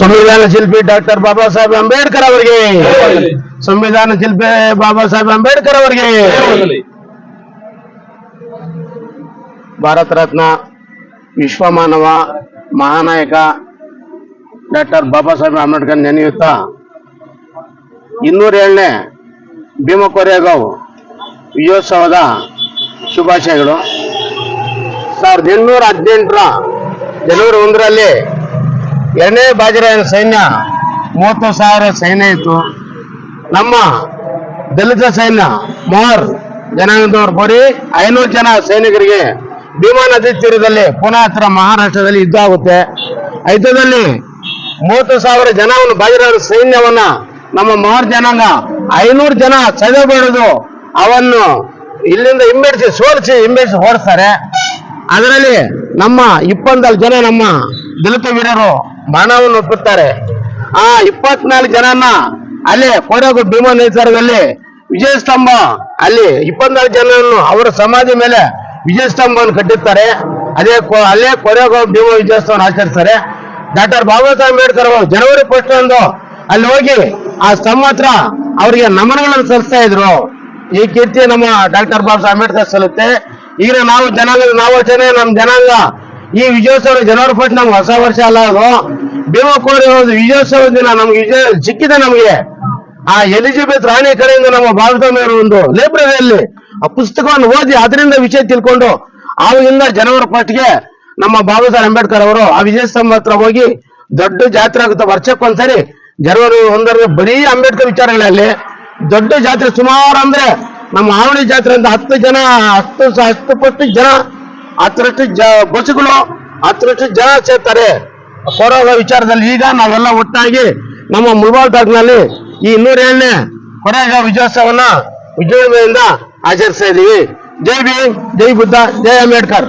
ಸಂವಿಧಾನ ಶಿಲ್ಪಿ ಡಾಕ್ಟರ್ ಬಾಬಾ ಸಾಹೇಬ್ ಅಂಬೇಡ್ಕರ್ ಅವರಿಗೆ. ಸಂವಿಧಾನ ಶಿಲ್ಪಿ ಬಾಬಾ ಸಾಹೇಬ್ ಅಂಬೇಡ್ಕರ್ ಅವರಿಗೆ. ಭಾರತ ರತ್ನ ವಿಶ್ವಮಾನವ ಮಹಾನಾಯಕ ಡಾಕ್ಟರ್ ಬಾಬಾ ಸಾಹೇಬ್ ಅಂಬೇಡ್ಕರ್ ನೆನೆಯುತ್ತಾ. ಇನ್ನೂರೇಳನೇ ಭೀಮ ಕೊರೆಗಾಂವ್ ವಿಜಯೋತ್ಸವದ ಶುಭಾಶಯಗಳು. ಸಾವಿರದ ಎಂಟುನೂರ ಹದಿನೆಂಟರ ಜನವರಿ ಒಂದರಲ್ಲಿ ಎರಡನೇ ಬಾಜಿರಾಯನ ಸೈನ್ಯ, ಮೂವತ್ತು ಸಾವಿರ ಸೈನ್ಯ ಇತ್ತು. ನಮ್ಮ ದಲಿತ ಸೈನ್ಯ ಮೋಹರ್ ಜನಾಂಗದವರು ಬರೀ ಐನೂರು ಜನ ಸೈನಿಕರಿಗೆ ಭೀಮಾ ನದಿ ತೀರದಲ್ಲಿ ಪುನಃ ಹತ್ರ ಮಹಾರಾಷ್ಟ್ರದಲ್ಲಿ ಯುದ್ಧ ಆಗುತ್ತೆ. ಯುದ್ಧದಲ್ಲಿ ಮೂವತ್ತು ಸಾವಿರ ಜನವನ್ನು ಬಾಜರಾಯನ ಸೈನ್ಯವನ್ನ ನಮ್ಮ ಮೋಹರ್ ಜನಾಂಗ ಐನೂರು ಜನ ಸದೆಬಡಿದು ಅವನ್ನು ಇಲ್ಲಿಂದ ಹಿಂಬೆಡಿಸಿ, ಸೋಲಿಸಿ ಹಿಂಬೆಡಿಸಿ ಓಡಿಸ್ತಾರೆ. ಅದರಲ್ಲಿ ನಮ್ಮ ಇಪ್ಪಂದಲ್ ಜನ ನಮ್ಮ ದಲಿತ ವೀರರು ಮರಣವನ್ನು ಒಪ್ಪುತ್ತಾರೆ. ಆ, ಇಪ್ಪತ್ನಾಲ್ಕು ಜನನ ಅಲ್ಲಿ ಕೊಡಗು ಭೀಮ ನೇತರದಲ್ಲಿ ವಿಜಯ ಸ್ತಂಭ ಅಲ್ಲಿ ಇಪ್ಪತ್ನಾಲ್ಕು ಜನರನ್ನು ಅವರ ಸಮಾಧಿ ಮೇಲೆ ವಿಜಯ ಸ್ತಂಭವನ್ನು ಕಟ್ಟಿರ್ತಾರೆ. ಅದೇ ಅಲ್ಲೇ ಕೊಡಗು ಭೀಮ ವಿಜಯೋತ್ಸವವನ್ನು ಆಚರಿಸ್ತಾರೆ. ಡಾಕ್ಟರ್ ಬಾಬಾ ಸಾಹೇಬ್ ಅಂಬೇಡ್ಕರ್ ಅವರು ಜನವರಿ ಫಸ್ಟ್ ಅಂದು ಅಲ್ಲಿ ಹೋಗಿ ಆ ಸ್ತಂಭ ಹತ್ರ ಅವರಿಗೆ ನಮನಗಳನ್ನು ಸಲ್ಲಿಸ್ತಾ ಇದ್ರು. ಈ ಕೀರ್ತಿ ನಮ್ಮ ಡಾಕ್ಟರ್ ಬಾಬಾ ಸಾಹೇಬ್ ಅಂಬೇಡ್ಕರ್ ಸಲ್ಲುತ್ತೆ. ಈಗ ನಾವು ಜನಾಂಗ, ನಾವು ನಮ್ಮ ಜನಾಂಗ ಈ ವಿಜಯೋತ್ಸವ ಜನವರಿ ಫಸ್ಟ್ ನಮ್ಗೆ ಹೊಸ ವರ್ಷ ಅಲ್ಲ ಅದು. ಭೀಮಕೋರಿ ಒಂದು ವಿಜಯೋತ್ಸವ ದಿನ ನಮ್ಗೆ ವಿಜಯ ಸಿಕ್ಕಿದೆ ನಮಗೆ. ಆ ಎಲಿಜಬೆತ್ ರಾಣಿ ಕಡೆಯಿಂದ ನಮ್ಮ ಭಾರತದವರು ಒಂದು ಲೈಬ್ರರಿಯಲ್ಲಿ ಆ ಪುಸ್ತಕವನ್ನು ಓದಿ ಅದರಿಂದ ವಿಷಯ ತಿಳ್ಕೊಂಡು ಆವಾಗಿಂದ ಜನವರಿ ಫಸ್ಟ್ಗೆ ನಮ್ಮ ಬಾಬಾ ಸಾಹೇಬ್ ಅಂಬೇಡ್ಕರ್ ಅವರು ಆ ವಿಜಯ ಸ್ತಂಭ ಹತ್ರ ಹೋಗಿ ದೊಡ್ಡ ಜಾತ್ರೆ ಆಗುತ್ತೆ. ವರ್ಷಕ್ಕೊಂದ್ಸರಿ ಜನವರಿ ಒಂದರ ಬರೀ ಅಂಬೇಡ್ಕರ್ ವಿಚಾರಗಳಲ್ಲಿ ದೊಡ್ಡ ಜಾತ್ರೆ ಸುಮಾರು ಅಂದ್ರೆ ನಮ್ಮ ಆವಣಿ ಜಾತ್ರೆ ಅಂತ ಹತ್ತು ಜನ, ಹತ್ತು ಹತ್ತು ಪಟ್ಟು ಜನ, ಹತ್ತರಷ್ಟು ಜ ಬಸ್ಸುಗಳು, ಹತ್ತರಷ್ಟು ಜನ ಸೇರ್ತಾರೆ. ಕೊರೋನಾ ವಿಚಾರದಲ್ಲಿ ಈಗ ನಾವೆಲ್ಲ ಒಟ್ಟಾಗಿ ನಮ್ಮ ಮುಲ್ಬಾಲ್ ತಾಲೂಕಿನಲ್ಲಿ ಈ ಇನ್ನೂರ ಏಳನೇ ಕೊರೋಗ ವಿಜಯೋತ್ಸವನ್ನ ವಿಜೃಂಭಣೆಯಿಂದ ಆಚರಿಸ್ತಾ ಇದೀವಿ. ಜೈ ಭೀಮ್, ಜೈ ಬುದ್ಧ, ಜೈ ಅಂಬೇಡ್ಕರ್.